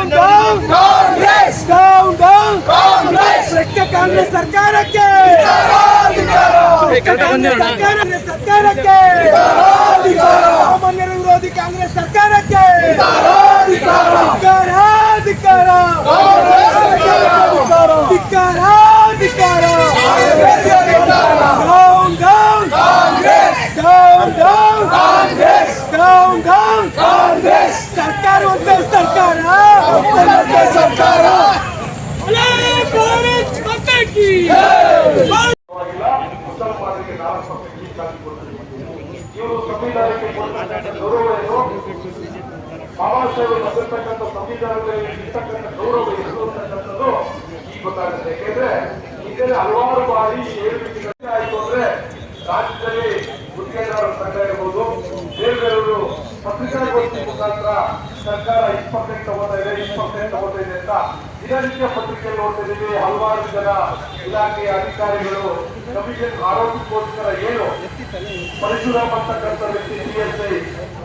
down down Congress down down Congress ಭ್ರಷ್ಟ ಕಾಂಗ್ರೆಸ್ ಸರ್ಕಾರಕ್ಕೆ ಸರ್ಕಾರ ಸರ್ಕಾರಕ್ಕೆ ಸಾಮಾನ್ಯರ ವಿರೋಧಿ ಕಾಂಗ್ರೆಸ್ ಸರ್ಕಾರಕ್ಕೆ ಧಿಕ್ಕಾರ ಧಿಕ್ಕಾರ ಧಿಕ್ಕಾರ ಧಿಕ್ಕಾರ down down down down Congress down down Congress ಸರ್ಕಾರ ಒಂದೇ ಸರ್ಕಾರ ಇವರು ಸಂವಿಧಾನಕ್ಕೆ ಕೊಡ್ತಕ್ಕಂಥ ಗೌರವ ಏನು ಬಾಬಾ ಸಾಹೇಬರು ಬರೆದಿರ್ತಕ್ಕಂಥ ಸಂವಿಧಾನದಲ್ಲಿ ಇರ್ತಕ್ಕಂಥ ಗೌರವ ಎಷ್ಟು ಅಂತಕ್ಕಂಥದ್ದು ಈಗ ಗೊತ್ತಾಗುತ್ತೆ ಯಾಕೆಂದ್ರೆ ಹಿಂದೆ ಹಲವಾರು ಬಾರಿ ಮುಖಾಂತರ ಸರ್ಕಾರ ಇಪ್ಪತ್ತೆಂಟು ತಗೋತಾ ಇದೆ, ಇಪ್ಪತ್ತೆಂಟು ತಗೋತಾ ಇದೆ ಅಂತ ದಿನನಿತ್ಯ ಪತ್ರಿಕೆ ನೋಡ್ತಾ ಇದ್ದೀವಿ. ಹಲವಾರು ಜನ ಇಲಾಖೆಯ ಅಧಿಕಾರಿಗಳು, ಕಮಿಷನ್ ಆರೋಗ್ಯಕ್ಕೋಸ್ಕರ ಏನು ಪರಶುರಾಮ್ ಮಾಡ್ತಕ್ಕಂಥ ವ್ಯಕ್ತಿ ಸಿಎಸ್ಐ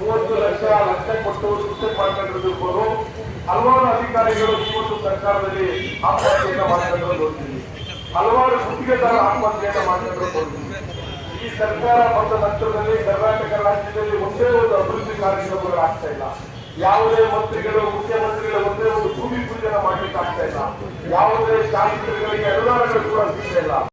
ಮೂವತ್ತು ಲಕ್ಷ ಲಕ್ಷ ಕೊಟ್ಟು ಸುಸ್ತೆ ಮಾಡ್ಕೊಂಡಿರ್ಬೋದು ಹಲವಾರು ಅಧಿಕಾರಿಗಳು ಇವತ್ತು ಸರ್ಕಾರದಲ್ಲಿ ಆತ್ಮಹತ್ಯೆಯನ್ನ ಮಾಡ್ಕೊಂಡಿರೋದು ನೋಡ್ತೀವಿ. ಹಲವಾರು ಗುತ್ತಿಗೆದಾರ ಆತ್ಮಹತ್ಯೆಯನ್ನ ಮಾಡ್ಕೊಂಡಿರೋದು ನೋಡ್ತೀವಿ. ಈ ಸರ್ಕಾರ ಬಂದ ನಂತರದಲ್ಲಿ ಕರ್ನಾಟಕ ರಾಜ್ಯದಲ್ಲಿ ಒಂದೇ ಒಂದು ಅಭಿವೃದ್ಧಿ ಕಾರ್ಯಕ್ರಮಗಳು ಆಗ್ತಾ ಇಲ್ಲ. ಯಾವುದೇ ಮಂತ್ರಿಗಳು, ಮುಖ್ಯಮಂತ್ರಿಗಳು ಒಂದೇ ಒಂದು ಭೂಮಿ ಪೂಜೆನ ಮಾಡ್ಲಿಕ್ಕೆ ಆಗ್ತಾ ಇಲ್ಲ. ಯಾವುದೇ ಶಾಸಕರುಗಳಿಗೆ ಅನುದಾನಗಳು ಕೂಡ ಸಿಗ್ತಾ ಇಲ್ಲ.